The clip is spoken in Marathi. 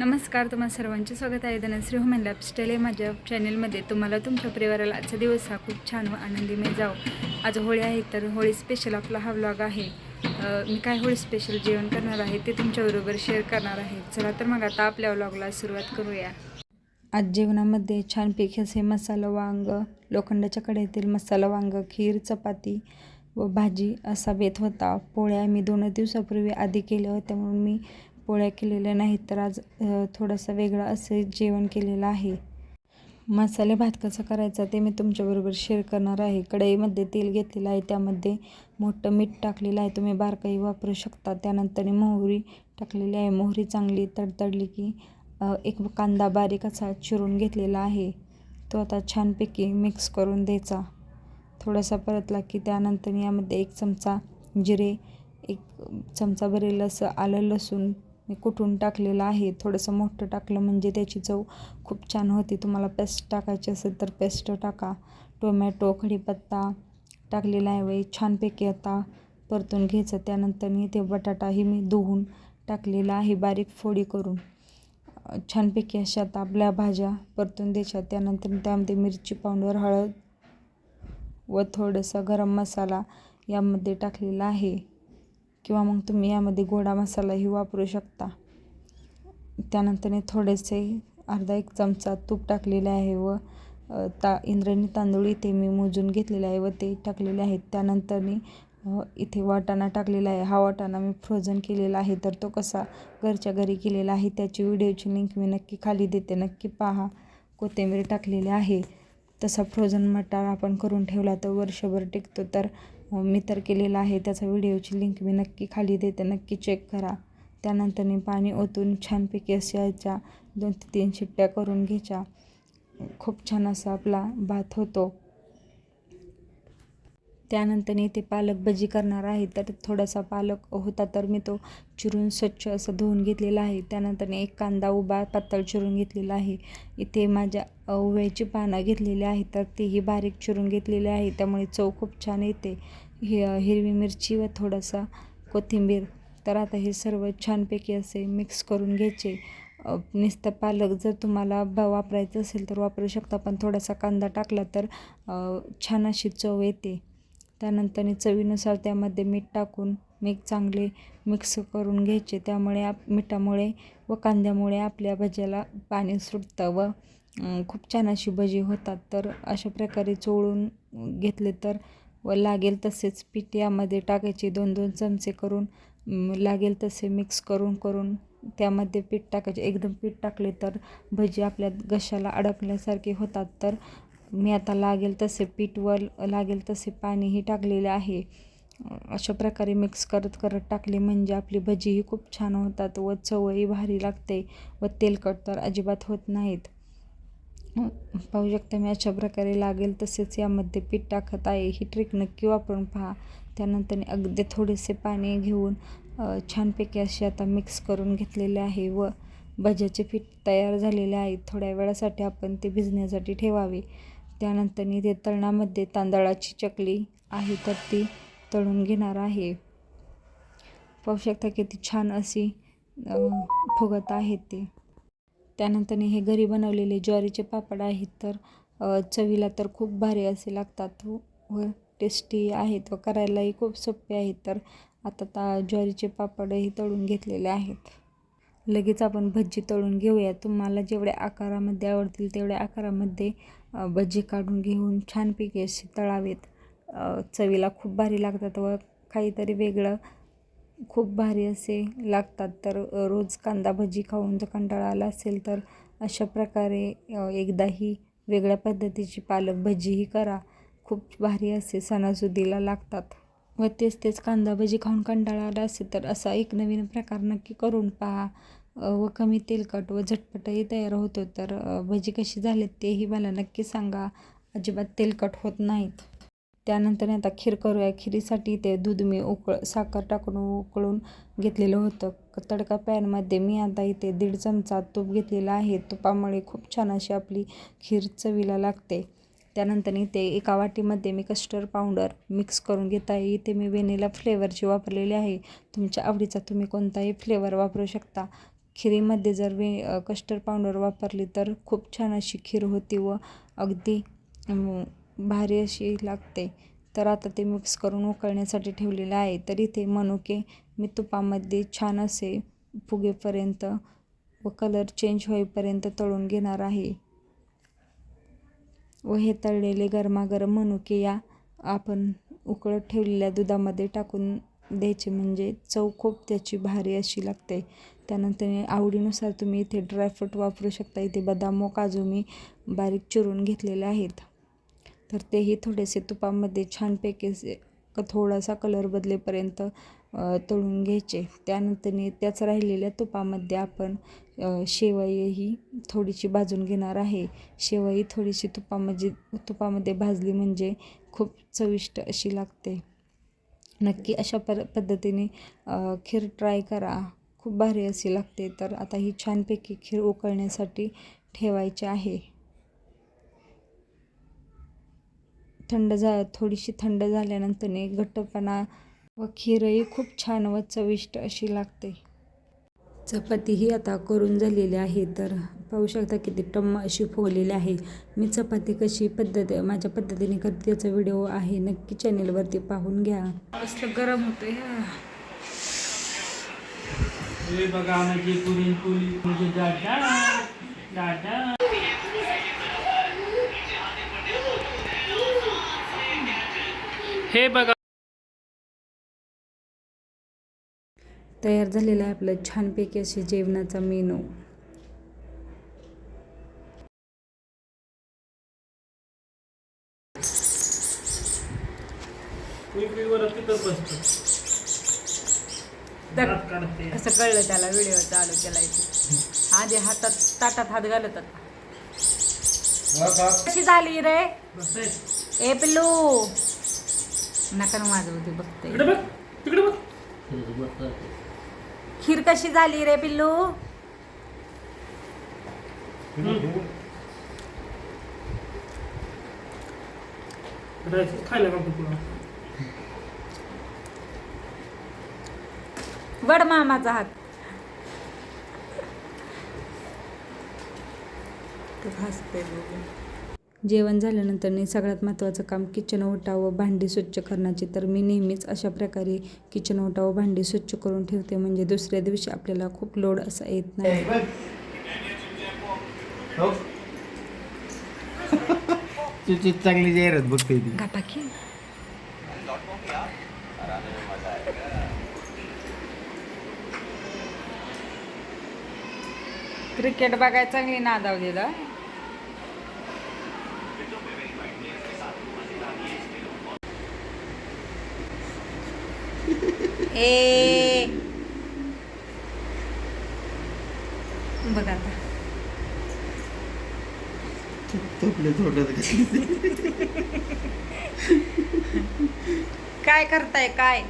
नमस्कार तुम्हाला सर्वांचे स्वागत आहे. धनश्री ह्युमन लाईफस्टाईल या माझ्या चॅनेलमध्ये तुम्हाला तुमच्या परिवाराला आजचा दिवस हा खूप छान व आनंदीमय जाओ आज होळी आहे तर होळी स्पेशल आपला हा व्लॉग आहे. मी काय होळी स्पेशल जेवण करणार आहे ते तुमच्याबरोबर शेअर करणार आहे. चला तर मग आता आपल्या व्लॉगला सुरुवात करूया. आज जेवणामध्ये छानपैकी असे मसाला वांग लोखंडाच्या कढईतील मसाला वांग खीर चपाती व भाजी असा बेत होता. पोळ्या मी दोन दिवसापूर्वी आधी केल्या होत्या म्हणून मी पोळ्या केलेल्या नाहीत तर आज थोडंसं वेगळं असं जेवण केलेलं आहे. मसाले भात कसा करायचा ते मी तुमच्याबरोबर शेअर करणार आहे. कढईमध्ये तेल घेतलेलं आहे त्यामध्ये मोठं मीठ टाकलेलं आहे. तुम्ही बारकाई वापरू शकता. त्यानंतर मोहरी टाकलेली आहे. मोहरी चांगली तडतडली की एक कांदा बारीक असा चिरून घेतलेला आहे. तो आता छानपैकी मिक्स करून द्यायचा. थोडासा परतला की त्यानंतर यामध्ये एक चमचा जिरे एक चमचा भरेल असं आलं लसूण मी कुठून टाकलेलं आहे थोडंसं मोठं टाकलं म्हणजे त्याची चव खूप छान होती. तुम्हाला पेस्ट टाकायची असेल तर पेस्ट टाका. टोमॅटो कढीपत्ता टाकलेला आहे वय छानपैकी आता परतून घ्यायचं. त्यानंतर मी ते बटाटाही मी धुवून टाकलेला आहे बारीक फोडी करून. छानपैकी अशा आता आपल्या भाज्या परतून द्यायच्या. त्यानंतर त्यामध्ये मिरची पावडर हळद व थोडंसं गरम मसाला यामध्ये टाकलेला आहे. किंवा मग तुम्ही यामध्ये गोडा मसालाही वापरू शकता. त्यानंतर थोडेसे अर्धा एक चमचा तूप टाकलेले आहे व ता इंद्रायणी तांदूळ इथे मी मोजून घेतलेले आहे व ते टाकलेले आहेत. त्यानंतर इथे वाटाणा टाकलेला आहे. हा वाटाणा मी फ्रोझन केलेला आहे. तर तो कसा घरच्या घरी केलेला आहे त्याची व्हिडिओची लिंक मी नक्की खाली देते. नक्की पहा. कोथिंबीर टाकलेली आहे. तसा फ्रोझन मटार आपण करून ठेवला तर वर्षभर टिकतो. तर मी तर केलेला आहे. त्याचा व्हिडिओची लिंक मी नक्की खाली देते. नक्की चेक करा. त्यानंतर मी पाणी ओतून छानपैकी असायच्या दोन ते तीन शिट्ट्या करून घ्यायच्या. खूप छान असा आपला भात होतो. त्यानंतर इथे पालक भजी करणार आहे. तर थोडासा पालक होता तर मी तो चिरून स्वच्छ असं धुवून घेतलेला आहे. त्यानंतर एक कांदा उभा पातळ चिरून घेतलेला आहे. इथे माझ्या ओव्याची पानं घेतलेली आहे तर तीही बारीक चिरून घेतलेली आहे. त्यामुळे चव खूप छान येते. हि हिरवी मिरची व थोडासा कोथिंबीर. तर आता हे सर्व छानपैकी असे मिक्स करून घ्यायचे. नुसतं पालक जर तुम्हाला ब वापरायचं असेल तर वापरू शकता. पण थोडासा कांदा टाकला तर छान अशी चव येते. त्यानंतर चवीनुसार त्यामध्ये मीठ टाकून मीठ चांगले मिक्स करून घ्यायचे. त्यामुळे आप मिठामुळे व कांद्यामुळे आपल्या भज्याला पाणी सुटतं व खूप छान अशी भजी होतात. तर अशा प्रकारे चोळून घेतले तर व लागेल तसेच पीठ यामध्ये टाकायचे. दोन दोन चमचे करून लागेल तसे मिक्स करून करून त्यामध्ये पीठ टाकायचे. एकदम पीठ टाकले तर भजी आपल्या घशाला अडकल्यासारखे होतात. तर मी आता लागेल तसे पीठ व लागेल तसे पाणीही टाकलेले आहे. अशा प्रकारे मिक्स करत करत टाकले म्हणजे आपली भजीही खूप छान होतात व चवही भारी लागते व तेलकट तर अजिबात होत नाहीत. पाहू शकता मी अशा प्रकारे लागेल तसेच यामध्ये पीठ टाकत आहे. ही ट्रिक नक्की वापरून पहा. त्यानंतर अगदी थोडेसे पाणी घेऊन छानपैकी असे आता मिक्स करून घेतलेले आहे व भज्याचे पीठ तयार झालेले आहे. थोड्या वेळासाठी आपण ते भिजण्यासाठी ठेवावे. त्यानंतर इथे तळणामध्ये तांदळाची चकली आहे तर ती तळून घेणार आहे. पाहू शकता किती छान अशी फुगत आहेत ते. त्यानंतर हे घरी बनवलेले ज्वारीचे पापड आहेत तर चवीला तर खूप भारी असे लागतात व व टेस्टी आहेत व करायलाही खूप सोपे आहेत. तर आता ता ज्वारीचे पापडही तळून घेतलेले आहेत. लगेच आपण भजी तळून घेऊया. तुम्हाला जेवढ्या आकारामध्ये आवडतील तेवढ्या आकारामध्ये भजी काढून घेऊन छानपैकी असे तळावेत. चवीला खूप भारी लागतात व काहीतरी वेगळं खूप भारी असे लागतात. तर रोज कांदा भजी खाऊन जर कंटाळा आला असेल तर अशा प्रकारे एकदाही वेगळ्या पद्धतीची पालक भजीही करा. खूप भारी असे सणासुदीला लागतात. व तेच तेच कांदा भजी खाऊन कंटाळा आला असेल तर असा एक नवीन प्रकार नक्की करून पहा. व कमी तेलकट व झटपटही तयार होतो तर भजी कशी झालीत तेही मला नक्की सांगा. अजिबात तेलकट होत नाहीत. त्यानंतर आता खीर करूया. खिरीसाठी ते दूध मी उकळ साखर टाकून उकळून घेतलेलं होतं. तडका पॅनमध्ये मी आता इथे दीड चमचा तूप घेतलेला आहे. तुपामुळे खूप छान अशी आपली खीर चवीला लागते. त्यानंतर इथे एका वाटीमध्ये मी कस्टर्ड पावडर मिक्स करून घेत आहे. इथे मी व्हेनिला फ्लेवरची वापरलेली आहे तुमच्या आवडीचा तुम्ही कोणताही फ्लेवर वापरू शकता. खिरीमध्ये जर वे कस्टर्ड पावडर वापरली तर खूप छान अशी खीर होती व अगदी भारी अशी लागते. तर आता ते मिक्स करून उकळण्यासाठी ठेवलेलं आहे. तर इथे मनुके मी तुपामध्ये छान असे फुगेपर्यंत व कलर चेंज होईपर्यंत तळून घेणार आहे. व हे तळलेले गरमागरम मनुके या आपण उकळत ठेवलेल्या दुधामध्ये टाकून द्यायचे. म्हणजे चव खूप त्याची भारी अशी लागते. त्यानंतर आवडीनुसार तुम्ही इथे ड्रायफ्रूट वापरू शकता. इथे बदाम व काजू मी बारीक चिरून घेतलेले आहेत. तर तेही थोडेसे तुपामध्ये छानपैकी क थोडासा कलर बदलेपर्यंत तळून घ्यायचे. त्यानंतर त्याच राहिलेल्या तुपामध्ये आपण शेवईही थोडीशी भाजून घेणार आहे. शेवई थोडीशी तुपामध्ये तुपामध्ये भाजली म्हणजे खूप चविष्ट अशी लागते. नक्की अशा पर पद्धतीने खीर ट्राय करा. खूप भारी अशी लागते. तर आता ही छानपैकी खीर उकळण्यासाठी ठेवायची आहे. थंड झा थोडीशी थंड झाल्यानंतर घट्टपणा व खीरही खूप छान व चविष्ट अशी लागते. चपाती ही आता करून झालेली आहे तर पाहू शकता किती टम्म अशी फुगलेली आहे. मी चपाती कशी पद्धत माझ्या पद्धतीने करते त्याचा व्हिडिओ आहे नक्की चॅनेलवरती पाहून घ्या. मस्त गरम होते हे. बघा माझी पुरी पुरी म्हणजे दादा दादा. हे बघा तयार झालेला आहे आपलं छानपैकी असे जेवणाचा मेनू. काढते. कसं कळलं त्याला व्हिडिओ चालू केला इथे आधी हातात ताटात हात घालत कशी झाली रे? ए पिल्लू. नका ना माझं होते बघते तिकडे बघ. तिकडे बघ खीर कशी झाली रे पिल्लू खायला वड मामाचा हात ते हसते बघून. जेवण झाल्यानंतर सगळ्यात महत्त्वाचं काम किचन ओटा व भांडी स्वच्छ करण्याचे. तर मी नेहमीच अशा प्रकारे किचन ओटा व भांडी स्वच्छ करून ठेवते. म्हणजे दुसऱ्या दिवशी आपल्याला खूप लोड असा येत नाही. तुझी चांगली जाहिरात बघते ती. क्रिकेट बघायला चांगली नादाव ए. बघ आता. काय करताय काय?